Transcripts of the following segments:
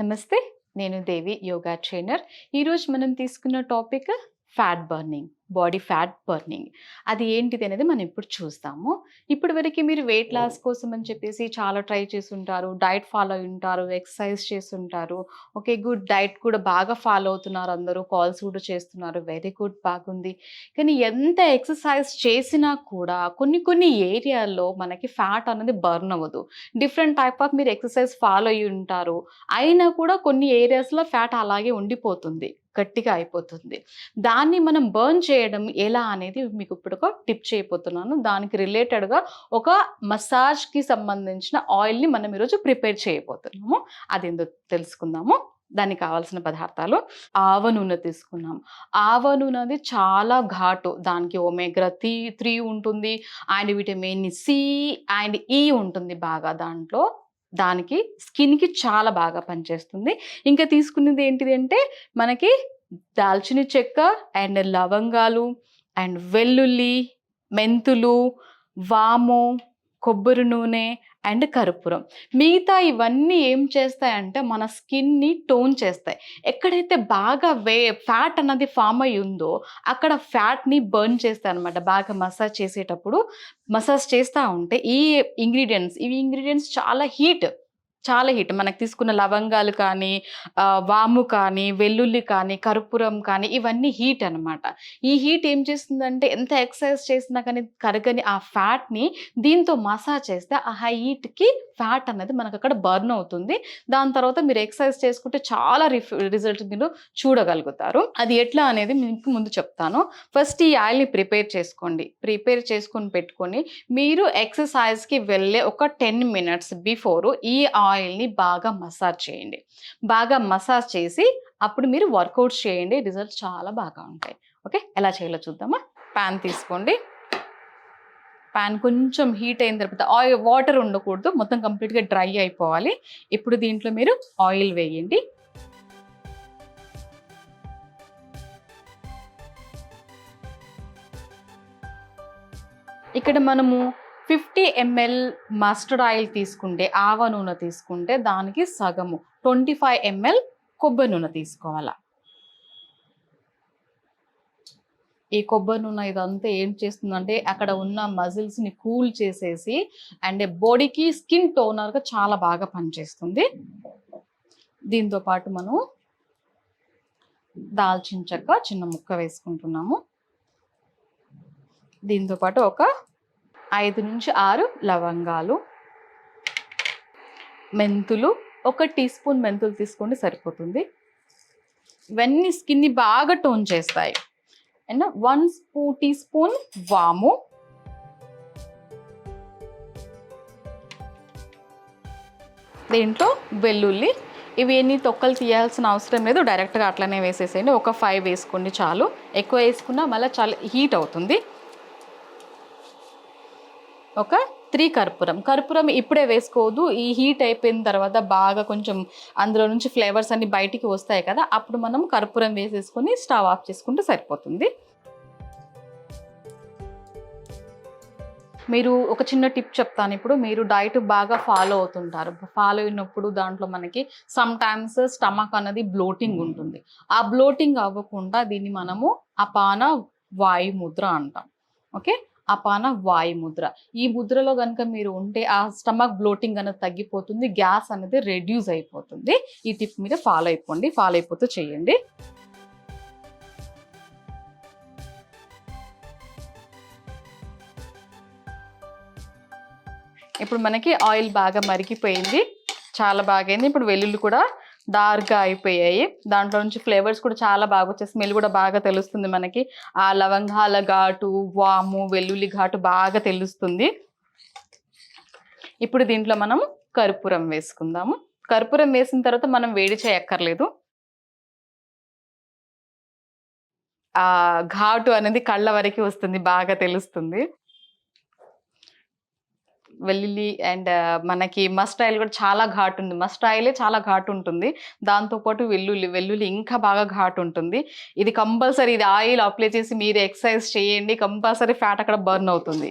నమస్తే నేను దేవి యోగా ట్రైనర్. ఈరోజు మనం తీసుకున్న topic fat burning. Body fat burning. అది ఏంటిది అనేది మనం ఇప్పుడు చూస్తాము. ఇప్పటి వరకు మీరు వెయిట్ లాస్ కోసం అని చెప్పేసి చాలా ట్రై చేసి ఉంటారు డైట్ ఫాలో అయి ఉంటారు. ఎక్సర్సైజ్ చేస్తుంటారు. ఓకే గుడ్ డైట్ కూడా బాగా ఫాలో అవుతున్నారు అందరూ. కాల్స్ కూడా చేస్తున్నారు. వెరీ గుడ్ బాగుంది. కానీ ఎంత ఎక్సర్సైజ్ చేసినా కూడా కొన్ని కొన్ని ఏరియాల్లో మనకి ఫ్యాట్ అనేది బర్న్ అవ్వదు. డిఫరెంట్ టైప్ ఆఫ్ మీరు ఎక్సర్సైజ్ ఫాలో అయ్యి ఉంటారు. అయినా కూడా కొన్ని ఏరియాస్లో ఫ్యాట్ అలాగే ఉండిపోతుంది. గట్టిగా అయిపోతుంది. దాన్ని మనం బర్న్ చేయడం ఎలా అనేది మీకు ఇప్పుడు ఒక టిప్ చేయబోతున్నాను. దానికి రిలేటెడ్గా ఒక మసాజ్కి సంబంధించిన ఆయిల్ని మనం ఈరోజు ప్రిపేర్ చేయబోతున్నాము. అది ఎందుకు తెలుసుకుందాము. దానికి కావాల్సిన పదార్థాలు. ఆవ నూనె తీసుకున్నాం. ఆవ నూనె అది చాలా ఘాటు. దానికి ఒమేగ్రా త్రీ త్రీ ఉంటుంది. And vitamin C and E ఉంటుంది బాగా దాంట్లో. దానికి స్కిన్కి చాలా బాగా పనిచేస్తుంది. ఇంకా తీసుకునేది ఏంటిది అంటే మనకి దాల్చిన చెక్క అండ్ లవంగాలు అండ్ వెల్లుల్లి మెంతులు వాము కొబ్బరి నూనె అండ్ కర్పూరం. మిగతా ఇవన్నీ ఏం చేస్తాయంటే మన స్కిన్ని టోన్ చేస్తాయి. ఎక్కడైతే బాగా వే ఫ్యాట్ అన్నది ఫామ్ అయి ఉందో అక్కడ ఫ్యాట్ని బర్న్ చేస్తాయి అనమాట బాగా మసాజ్ చేసేటప్పుడు మసాజ్ చేస్తూ ఉంటే ఈ ఇంగ్రీడియంట్స్ ఇవి ఇంగ్రీడియంట్స్ చాలా హీట్ చాలా హీట్. మనకు తీసుకున్న లవంగాలు కానీ వాము కానీ వెల్లుల్లి కానీ కర్పూరం కానీ ఇవన్నీ హీట్ అన్నమాట. ఈ హీట్ ఏం చేస్తుందంటే ఎంత ఎక్సర్సైజ్ చేసినా కానీ కరగని ఆ ఫ్యాట్ని దీంతో మసాజ్ చేస్తే ఆ హీట్కి ఫ్యాట్ అనేది మనకు అక్కడ బర్న్ అవుతుంది. దాని తర్వాత మీరు ఎక్సర్సైజ్ చేసుకుంటే చాలా రిఫ్ రిజల్ట్ మీరు చూడగలుగుతారు. అది ఎట్లా అనేది మీకు ముందు చెప్తాను. ఫస్ట్ ఈ ఆయిల్ని ప్రిపేర్ చేసుకోండి. ప్రిపేర్ చేసుకొని పెట్టుకొని మీరు ఎక్సర్సైజ్కి వెళ్ళే ఒక టెన్ మినిట్స్ బిఫోర్ ఈ ఆయిల్ని బాగా మసాజ్ చేయండి. బాగా మసాజ్ చేసి అప్పుడు మీరు వర్కౌట్ చేయండి. రిజల్ట్ చాలా బాగా ఉంటాయి. ఓకే? ఎలా చేయాలో చూద్దామా? ప్యాన్ తీసుకోండి. ప్యాన్ కొంచెం హీట్ అయిన తర్వాత ఆయిల్ వాటర్ ఉండకూడదు. మొత్తం కంప్లీట్గా డ్రై అయిపోవాలి. ఇప్పుడు దీంట్లో మీరు ఆయిల్ వేయండి. ఇక్కడ మనము ఫిఫ్టీ ఎంఎల్ మస్టర్డ్ ఆయిల్ తీసుకుంటే ఆవ నూనె తీసుకుంటే దానికి సగము. ట్వంటీ ఫైవ్ ఎంఎల్ కొబ్బరి నూనె తీసుకోవాలా. ఈ కొబ్బరి నూనె ఇదంతా ఏం చేస్తుందంటే అక్కడ ఉన్న మజిల్స్ని కూల్ చేసేసి అండ్ బాడీకి స్కిన్ టోనర్గా చాలా బాగా పనిచేస్తుంది. దీంతో పాటు మనం దాల్చిన చెక్క చిన్న ముక్క వేసుకుంటున్నాము. దీంతో పాటు ఒక ఐదు నుంచి ఆరు లవంగాలు మెంతులు ఒక టీ స్పూన్ మెంతులు తీసుకోండి సరిపోతుంది. ఇవన్నీ స్కిన్ని బాగా టోన్ చేస్తాయి. అండ్ వన్ స్పూ టీ స్పూన్ వాము. దీంట్లో వెల్లుల్లి. ఇవి ఎన్ని తొక్కలు తీయాల్సిన అవసరం లేదు డైరెక్ట్గా అట్లనే వేసేసేయండి. ఒక ఫైవ్ వేసుకోండి చాలు. ఎక్కువ వేసుకున్నా మళ్ళీ చాలా హీట్ అవుతుంది. ఒక త్రీ కర్పూరం. కర్పూరం ఇప్పుడే వేసుకోవద్దు. ఈ హీట్ అయిపోయిన తర్వాత బాగా కొంచెం అందులో నుంచి ఫ్లేవర్స్ అన్ని బయటికి వస్తాయి కదా అప్పుడు మనం కర్పూరం వేసేసుకొని స్టవ్ ఆఫ్ చేసుకుంటే సరిపోతుంది. మీరు ఒక చిన్న టిప్ చెప్తాను ఇప్పుడు. మీరు డైట్ బాగా ఫాలో అవుతుంటారు. ఫాలో అయినప్పుడు దాంట్లో మనకి సమ్ టైమ్స్ స్టమక్ అనేది బ్లోటింగ్ ఉంటుంది. ఆ బ్లోటింగ్ అవ్వకుండా దీన్ని మనము అపాన వాయు ముద్ర అంటాం. ఓకే? అపాన వాయు ముద్ర. ఈ ముద్రలో కనుక మీరు ఉంటే ఆ స్టమక్ బ్లోటింగ్ అనేది తగ్గిపోతుంది గ్యాస్ అనేది రెడ్యూస్ అయిపోతుంది. ఈ టిప్ మీద ఫాలో అయిపోండి ఫాలో అయిపోతూ చేయండి. ఇప్పుడు మనకి ఆయిల్ బాగా మరిగిపోయింది. చాలా బాగా అయింది ఇప్పుడు వెల్లుల్లి కూడా డార్క్గా అయిపోయాయి. దాంట్లో నుంచి ఫ్లేవర్స్ కూడా చాలా బాగా వచ్చే స్మెల్ కూడా బాగా తెలుస్తుంది మనకి. ఆ లవంగాల ఘాటు వాము వెల్లుల్లి ఘాటు బాగా తెలుస్తుంది. ఇప్పుడు దీంట్లో మనం కర్పూరం వేసుకుందాము. కర్పూరం వేసిన తర్వాత మనం వేడి చేయక్కర్లేదు. ఆ ఘాటు అనేది కళ్ళ వరకు వస్తుంది బాగా తెలుస్తుంది. వెల్లుల్లి అండ్ మనకి మస్ట్ ఆయిల్ కూడా చాలా ఘాటు ఉంది. మస్ట్ ఆయిలే చాలా ఘాటు ఉంటుంది. దాంతోపాటు వెల్లుల్లి వెల్లుల్లి ఇంకా బాగా ఘాటు ఉంటుంది. ఇది కంపల్సరీ ఇది ఆయిల్ అప్లై చేసి మీరు ఎక్సర్సైజ్ చేయండి. కంపల్సరీ ఫ్యాట్ అక్కడ బర్న్ అవుతుంది.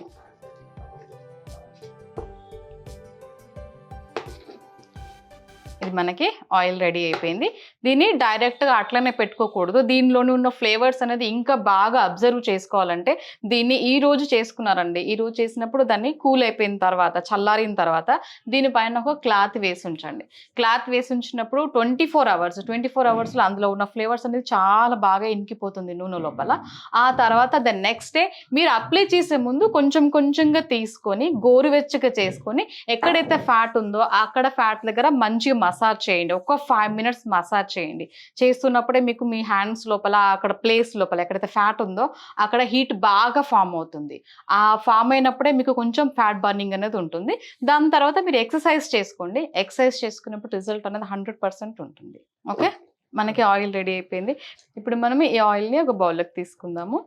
ఇది మనకి ఆయిల్ రెడీ అయిపోయింది. దీన్ని డైరెక్ట్గా అట్లనే పెట్టుకోకూడదు. దీనిలోని ఉన్న ఫ్లేవర్స్ అనేది ఇంకా బాగా అబ్జర్వ్ చేసుకోవాలంటే దీన్ని ఈ రోజు చేసుకున్నారండి. ఈ రోజు చేసినప్పుడు దాన్ని కూల్ అయిపోయిన తర్వాత చల్లారిన తర్వాత దీనిపైన ఒక క్లాత్ వేసి ఉంచండి. క్లాత్ వేసి ఉంచినప్పుడు twenty four hours twenty four అవర్స్లో అందులో ఉన్న ఫ్లేవర్స్ అనేది చాలా బాగా ఇంకిపోతుంది నూనె లోపల. ఆ తర్వాత ద నెక్స్ట్ డే మీరు అప్లై చేసే ముందు కొంచెం కొంచెంగా తీసుకొని గోరువెచ్చగా చేసుకొని ఎక్కడైతే ఫ్యాట్ ఉందో అక్కడ ఫ్యాట్ దగ్గర మంచిగా మసాజ్ చేయండి. ఒక ఫైవ్ మినిట్స్ మసాజ్ చేయండి. చేస్తున్నప్పుడే మీకు మీ హ్యాండ్స్ లోపల అక్కడ ప్లేస్ లోపల ఎక్కడైతే ఫ్యాట్ ఉందో అక్కడ హీట్ బాగా ఫామ్ అవుతుంది. ఆ ఫామ్ అయినప్పుడే మీకు కొంచెం ఫ్యాట్ బర్నింగ్ అనేది ఉంటుంది. దాని తర్వాత మీరు ఎక్సర్సైజ్ చేసుకోండి. ఎక్సర్సైజ్ చేసుకున్నప్పుడు రిజల్ట్ అనేది హండ్రెడ్ పర్సెంట్ ఉంటుంది. ఓకే మనకి ఆయిల్ రెడీ అయిపోయింది. ఇప్పుడు మనం ఈ ఆయిల్ని ఒక బౌల్లోకి తీసుకుందాము.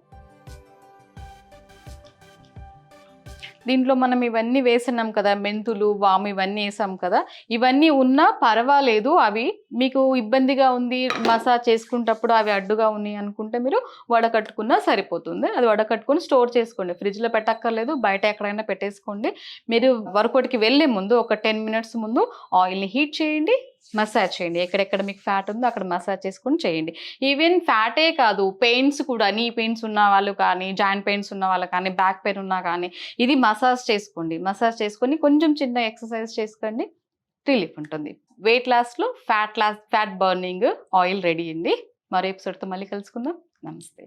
దీంట్లో మనం ఇవన్నీ వేసినాం కదా మెంతులు వాము ఇవన్నీ వేసాం కదా ఇవన్నీ ఉన్నా పర్వాలేదు అవి మీకు ఇబ్బందిగా ఉంది మసాజ్ చేసుకునేటప్పుడు అవి అడ్డుగా ఉన్నాయి అనుకుంటే మీరు వడకట్టుకున్నా సరిపోతుంది. అది వడకట్టుకుని స్టోర్ చేసుకోండి. ఫ్రిడ్జ్లో పెట్టక్కర్లేదు బయట ఎక్కడైనా పెట్టేసుకోండి. మీరు వర్కౌట్కి వెళ్ళే ముందు ఒక టెన్ మినిట్స్ ముందు ఆయిల్ని హీట్ చేయండి. మసాజ్ చేయండి. ఎక్కడెక్కడ మీకు ఫ్యాట్ ఉందో అక్కడ మసాజ్ చేసుకొని చేయండి. ఈవెన్ ఫ్యాటే కాదు పెయిన్స్ కూడా నీ పెయిన్స్ ఉన్న వాళ్ళు కానీ జాయింట్ పెయిన్స్ ఉన్న వాళ్ళు కానీ బ్యాక్ పెయిన్ ఉన్నా కానీ ఇది మసాజ్ చేసుకోండి. మసాజ్ చేసుకొని కొంచెం చిన్న ఎక్సర్సైజ్ చేసుకోండి. రిలీఫ్ ఉంటుంది. Weight లాస్లో fat loss fat burning oil ready అయింది మరో ఎపిసోడ్తో మళ్ళీ కలుసుకుందాం. నమస్తే.